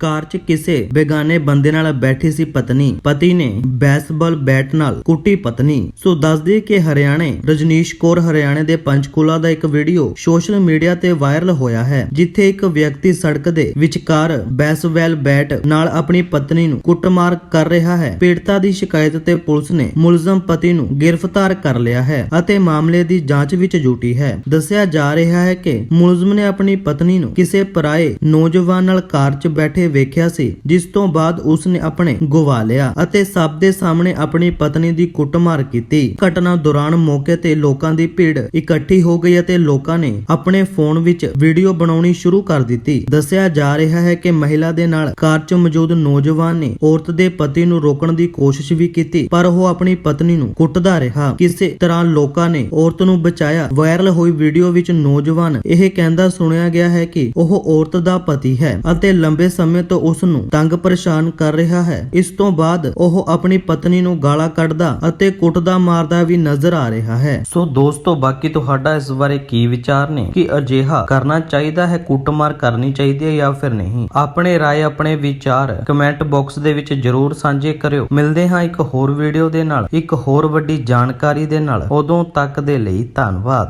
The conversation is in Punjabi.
ਕਾਰ 'ਚ ਕਿਸੇ ਬੇਗਾਨੇ ਬੰਦੇ ਨਾਲ ਬੈਠੀ ਸੀ ਪਤਨੀ। ਪਤੀ ਨੇ ਬੈਸਬਾਲ ਬੈਟ ਨਾਲ ਕੁੱਟੀ ਪਤਨੀ। ਸੋ ਦੱਸਦੇ ਕਿ ਹਰਿਆਣੇ, ਰਜਨੀਸ਼ ਕੌਰ ਹਰਿਆਣੇ ਦੇ ਪੰਚਕੂਲਾ ਦਾ ਇੱਕ ਵੀਡੀਓ ਸੋਸ਼ਲ ਮੀਡੀਆ ਤੇ ਵਾਇਰਲ ਹੋਇਆ ਹੈ, ਜਿੱਥੇ ਇੱਕ ਵਿਅਕਤੀ ਸੜਕ ਦੇ ਵਿਚਕਾਰ ਬੈਸਬਾਲ ਬੈਟ ਨਾਲ ਆਪਣੀ ਪਤਨੀ ਨੂੰ ਕੁੱਟਮਾਰ ਕਰ ਰਿਹਾ ਹੈ। ਪੀੜਤਾ ਦੀ ਸ਼ਿਕਾਇਤ ਤੇ ਪੁਲਿਸ ਨੇ ਮੁਲਜ਼ਮ ਪਤੀ ਨੂੰ ਗ੍ਰਿਫਤਾਰ ਕਰ ਲਿਆ ਹੈ ਅਤੇ ਮਾਮਲੇ ਦੀ ਜਾਂਚ ਵਿੱਚ ਜੁਟੀ ਹੈ। ਦੱਸਿਆ ਜਾ ਰਿਹਾ ਹੈ ਕਿ ਮੁਲਜ਼ਮ ਨੇ ਆਪਣੀ ਪਤਨੀ ਨੂੰ ਕਿਸੇ ਪਰਾਏ ਨੌਜਵਾਨ ਨਾਲ ਕਾਰ 'ਚ ਬੈਠੇ ਵੇਖਿਆ ਸੀ, ਜਿਸ ਤੋਂ ਬਾਅਦ ਉਸ ਨੇ ਆਪਣੇ ਗਵਾ ਲਿਆ ਅਤੇ ਸਭ ਦੇ ਸਾਹਮਣੇ ਆਪਣੀ ਪਤਨੀ ਦੀ ਕੁੱਟਮਾਰ ਕੀਤੀ। ਘਟਨਾ ਦੌਰਾਨ ਮੌਕੇ ਤੇ ਲੋਕਾਂ ਦੀ ਭੀੜ ਇਕੱਠੀ ਹੋ ਗਈ ਅਤੇ ਲੋਕਾਂ ਨੇ ਆਪਣੇ ਫੋਨ ਵਿੱਚ ਵੀਡੀਓ ਬਣਾਉਣੀ ਸ਼ੁਰੂ ਕਰ ਦਿੱਤੀ। ਦੱਸਿਆ ਜਾ ਰਿਹਾ ਹੈ ਕਿ ਮਹਿਲਾ ਦੇ ਨਾਲ ਕਾਰ 'ਚ ਮੌਜੂਦ ਨੌਜਵਾਨ ਨੇ ਔਰਤ ਦੇ ਪਤੀ ਨੂੰ ਰੋਕਣ ਦੀ ਕੋਸ਼ਿਸ਼ ਵੀ ਕੀਤੀ, ਪਰ ਉਹ ਆਪਣੀ ਪਤਨੀ ਨੂੰ ਕੁੱਟਦਾ ਰਿਹਾ। ਕਿਸੇ ਤਰ੍ਹਾਂ ਲੋਕਾਂ ਨੇ ਔਰਤ ਨੂੰ ਬਚਾਇਆ। ਵਾਇਰਲ ਹੋਈ ਵੀਡੀਓ ਵਿੱਚ ਨੌਜਵਾਨ ਇਹ ਕਹਿੰਦਾ ਸੁਣਿਆ ਗਿਆ ਹੈ ਕਿ ਉਹ ਔਰਤ ਦਾ ਪਤੀ ਹੈ ਅਤੇ ਲੰਬੇ ਸਮੇਂ ਸਮੇਂ ਤੋਂ ਉਸ ਨੂੰ ਤੰਗ ਪਰੇਸ਼ਾਨ ਕਰ ਰਿਹਾ ਹੈ ਇਸ ਤੋਂ ਬਾਅਦ ਉਹ ਆਪਣੀ ਪਤਨੀ ਨੂੰ ਗਾਲਾਂ ਕੱਢਦਾ ਅਤੇ ਕੁੱਟਦਾ ਮਾਰਦਾ ਵੀ ਨਜ਼ਰ ਆ ਰਿਹਾ ਹੈ ਸੋ ਦੋਸਤੋ ਬਾਕੀ ਤੁਹਾਡਾ ਇਸ ਬਾਰੇ ਕੀ ਵਿਚਾਰ ਨੇ ਕਿ ਅਜਿਹਾ ਕਰਨਾ ਚਾਹੀਦਾ ਹੈ ਕੁੱਟਮਾਰ ਕਰਨੀ ਚਾਹੀਦੀ ਹੈ ਜਾਂ ਫਿਰ ਨਹੀਂ ਆਪਣੇ رائے ਆਪਣੇ ਵਿਚਾਰ ਕਮੈਂਟ ਬਾਕਸ ਦੇ ਵਿੱਚ ਜਰੂਰ ਸਾਂਝੇ ਕਰਿਓ ਮਿਲਦੇ ਹਾਂ ਇੱਕ ਹੋਰ ਵੀਡੀਓ ਦੇ ਨਾਲ ਇੱਕ ਹੋਰ ਵੱਡੀ ਜਾਣਕਾਰੀ ਦੇ ਨਾਲ ਉਦੋਂ ਤੱਕ ਦੇ ਲਈ ਧੰਨਵਾਦ